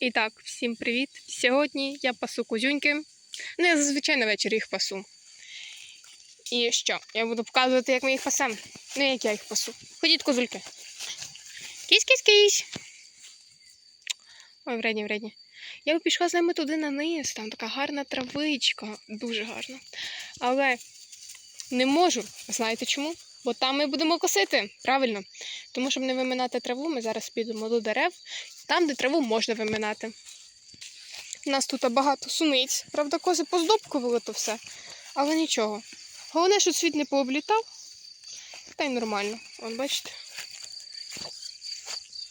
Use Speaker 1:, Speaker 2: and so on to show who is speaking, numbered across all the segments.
Speaker 1: І так, всім привіт! Сьогодні я пасу козюньки. Ну, я зазвичай на вечір їх пасу. І що? Я буду показувати, як ми їх пасемо. Ну, як я їх пасу. Ходіть, козульки. Кісь-кісь-кісь. Ой, вредні, вредні. Я б пішла з ними туди на низ, там така гарна травичка, дуже гарна. Але не можу. Знаєте чому? Бо там ми будемо косити. Правильно. Тому, щоб не виминати траву, ми зараз підемо до дерев, там, де траву можна виминати. У нас тут багато суниць. Правда, кози поздобкували то все. Але нічого. Головне, що світ не пооблітав. Та й нормально. Вон, бачите?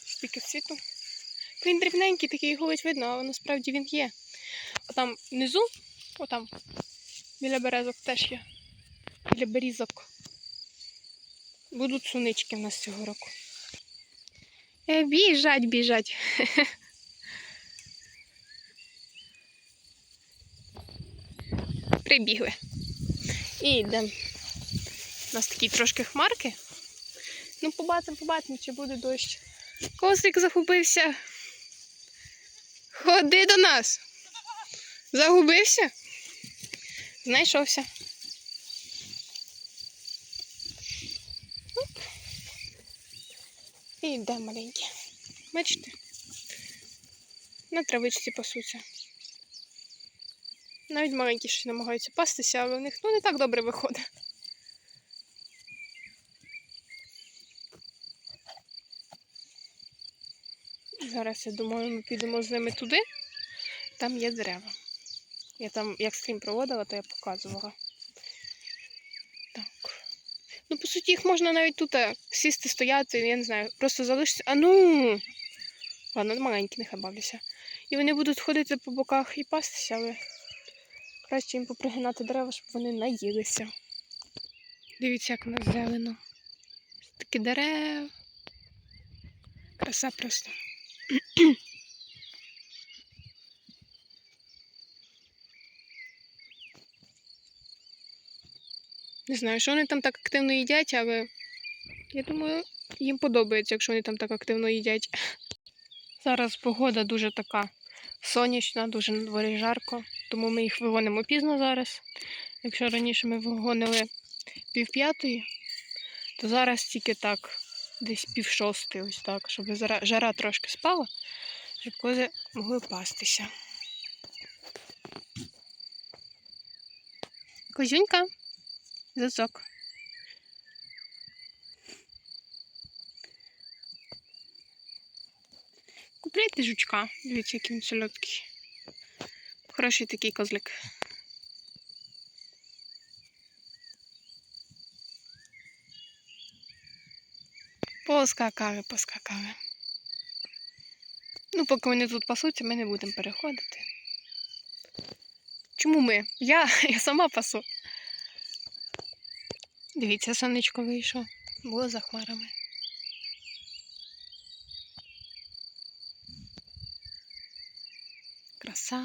Speaker 1: Скільки світу. Він дрібненький, такий його ледь видно, але насправді він є. А там внизу, отам, біля березок теж є. Біля берізок. Будуть сунички в нас цього року. Е, Біжать, біжать. Прибігли. І йдемо. У нас такі трошки хмарки. Ну, побачимо, побачимо, чи буде дощ. Косик загубився. Ходи до нас. Загубився? Знайшовся. І йде маленькі. Бачите? На травичці пасуться. Навіть маленькі ще намагаються пастися, але в них ну, не так добре виходить. Зараз, я думаю, ми підемо з ними туди. Там є дерева. Я там, як стрім проводила, то я показувала. Так. Суті, їх можна навіть тут е, сісти, стояти, я не знаю, просто залишитися. А ну! Ладно, маленькі, нехай бавляться. І вони будуть ходити по боках і пастися, але краще їм попригинати дерева, щоб вони наїлися. Дивіться, як у нас зелено. Такі дерев. Краса просто. Не знаю, що вони там так активно їдять, але я думаю, їм подобається, якщо вони там так активно їдять. Зараз погода дуже така сонячна, дуже на дворі жарко, тому ми їх вигонимо пізно зараз. Якщо раніше ми вигонили пів п'ятої, то зараз тільки так, десь пів шостої, ось так, щоб жара трошки спала, щоб кози могли пастися. Козюнька, зацок. Купляйте жучка. Дивіться, який він солодкий. Хороший такий козлик. Поскакали, поскакали. Ну, поки вони тут пасуться, ми не будемо переходити. Чому ми? Я, я сама пасу. Дивіться, сонечко вийшло. Було за хмарами. Краса.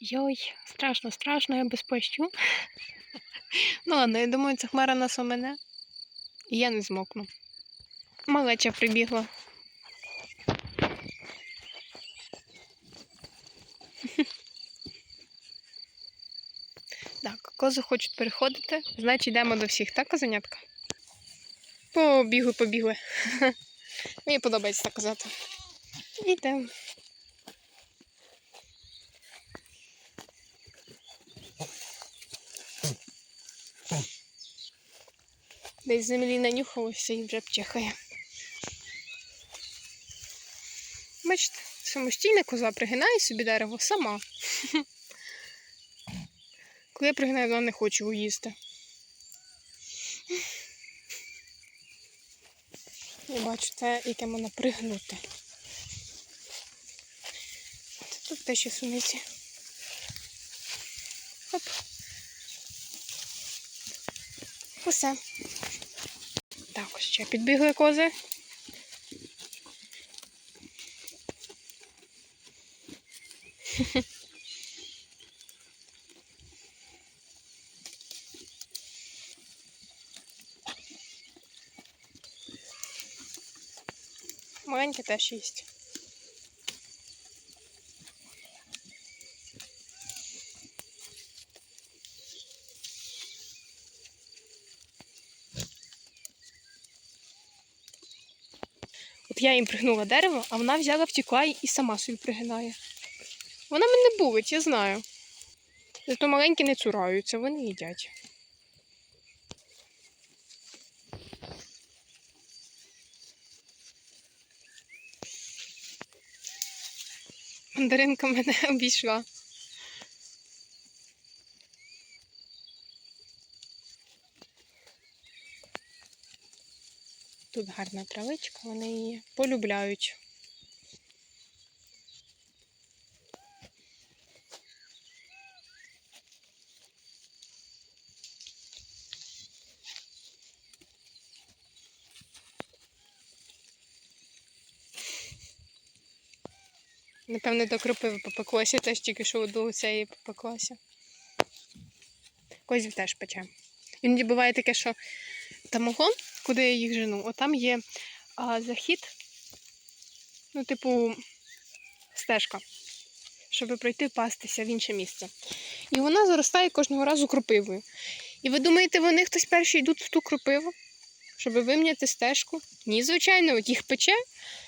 Speaker 1: Йой, страшно, страшно, я без плащу. Ну ладно, я думаю, ця хмара нас у мене. І я не змокну. Малеча прибігла. Так, кози хочуть переходити, значить йдемо до всіх, так, козенятка? Побігли, побігли. Мені подобається так казати. Йдемо. Десь землі нанюхалося і вже пчихає. Бачите, самостійна коза пригинає собі дерево сама. Коли я пригинаю, вона не хоче його їсти. Я бачу те, яке можна пригнути. От Тут теж суниці. Оп. Усе. Так, ось ще підбігли кози. Маленькі теж їсть. От я їм пригнула дерево, а вона взяла втікає і сама собі пригинає. Вона мене булить, я знаю. Зато маленькі не цураються, вони їдять. Мандаринка мене обійшла. Тут гарна травичка, вони її полюбляють. Напевно, до кропиви попеклося, теж тільки що до цієї попеклося. Козів теж пече. Іноді буває таке, що тамагон, куди я їх жену, отам є а, захід, ну, типу, стежка, щоб пройти пастися в інше місце. І вона заростає кожного разу кропивою. І ви думаєте, вони хтось перші йдуть в ту кропиву, щоб вимняти стежку? Ні, звичайно, от їх пече,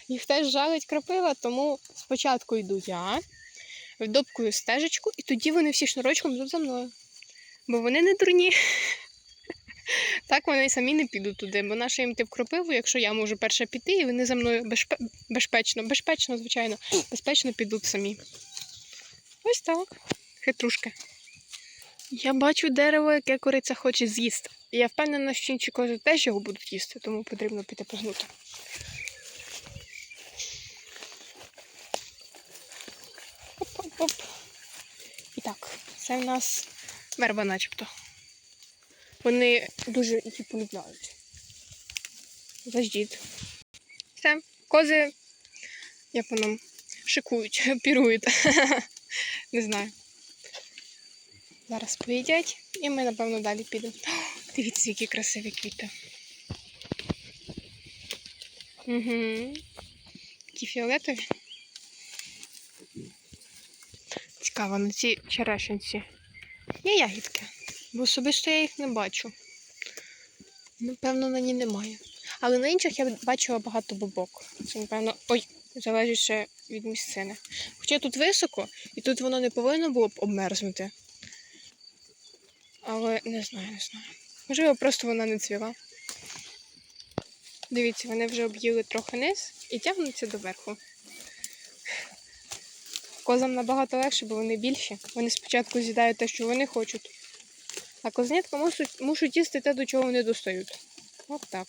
Speaker 1: їх теж жалить кропива, тому спочатку йду я, вдобкую стежечку, і тоді вони всі шнурочком йдуть за мною. Бо вони не дурні. Так вони самі не підуть туди, бо нащо їм йти в кропиву, якщо я можу перша піти, і вони за мною безпе... безпечно, безпечно, звичайно, безпечно підуть самі. Ось так. Хитрушки. Я бачу дерево, яке кориця хоче з'їсти. І Я впевнена, що інші кози теж його будуть їсти, тому потрібно піти погнути. Оп-оп-оп. І так, це в нас верба начебто. Вони дуже її полюбляють. Заждіть. Все, кози, як воно, шикують, пірують. Не знаю. Зараз поїдять і ми, напевно, далі підемо. Дивіться, які красиві квіти. Угу. Такі фіолетові. Цікаво, на цій черешенці. Є ягідки, бо особисто я їх не бачу. Напевно, на ній немає. Але на інших я бачила багато бобок. Це, напевно, ой, залежить ще від місцини. Хоча тут високо, і тут воно не повинно було б обмерзнути. Але не знаю, не знаю. Можливо, просто вона не цвіла. Дивіться, вони вже об'їли трохи низ і тягнуться доверху. Козам набагато легше, бо вони більші. Вони спочатку з'їдають те, що вони хочуть. А кознятка мусить, мушуть їсти те, до чого вони достають. От так.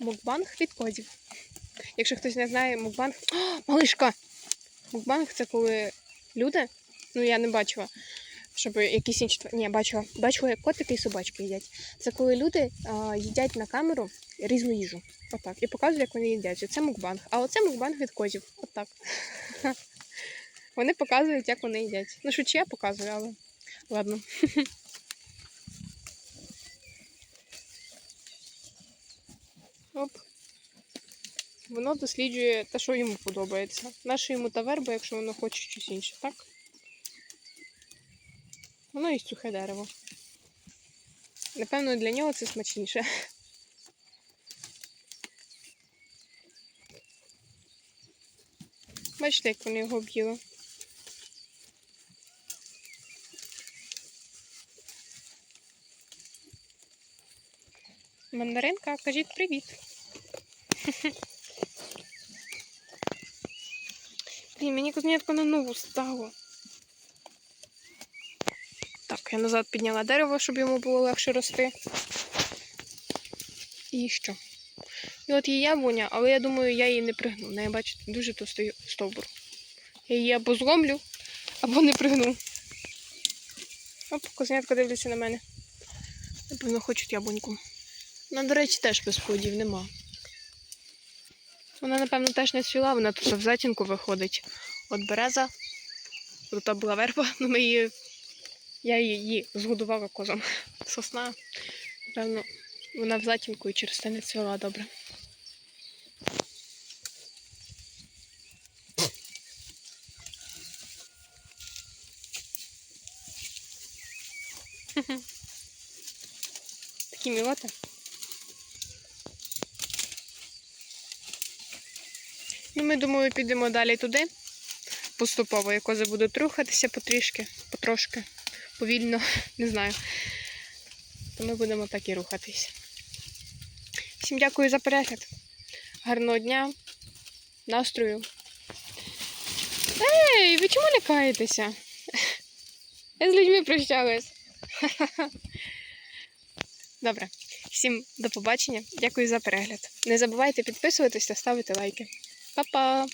Speaker 1: Мукбанг від козів. Якщо хтось не знає, мукбанг. О, малишка! Мукбанг це коли люди, ну я не бачила, щоб якісь інші. Ні, бачила, бачила, як котики і собачки їдять. Це коли люди а, їдять на камеру різну їжу. Отак. І показують, як вони їдять. Це мукбанг. А оце мукбанг від козів. Отак. Вони показують, як вони їдять. Ну, що чи я показую, але ладно. Оп. Воно досліджує те, що йому подобається. Нащо йому та верба, якщо воно хоче щось інше, так? Воно їсть сухе дерево. Напевно, для нього це смачніше. Бачите, як вони його об'їли. Мандаринка, кажіть привіт. Блін, мені кузнетка на ногу стало. Так, я назад підняла дерево, щоб йому було легше рости. І що? І от є яблуня, але я думаю, я її не пригну. В неї, бачите, дуже товстий стовбур. Я її або зломлю, або не пригну. Оп, кузнятка дивляться на мене. Напевно, хочуть яблуньку. Вона, до речі, теж без плодів нема. Вона, напевно, теж не цвіла, вона тут в затінку виходить. От береза, тут була верба, ну ми її, я її згодувала козом. Сосна Певно, вона в затінку і через те не цвіла добре. Такі мілоти. Ну, ми думаю, підемо далі туди. Поступово, як кози будуть рухатися потрішки, потрошки, повільно, не знаю. То ми будемо так і рухатись. Всім дякую за перегляд. Гарного дня, настрою. Ей, ви чому не каєтеся? Я з людьми прощалась. Добре. Всім до побачення. Дякую за перегляд. Не забувайте підписуватись та ставити лайки. Papa.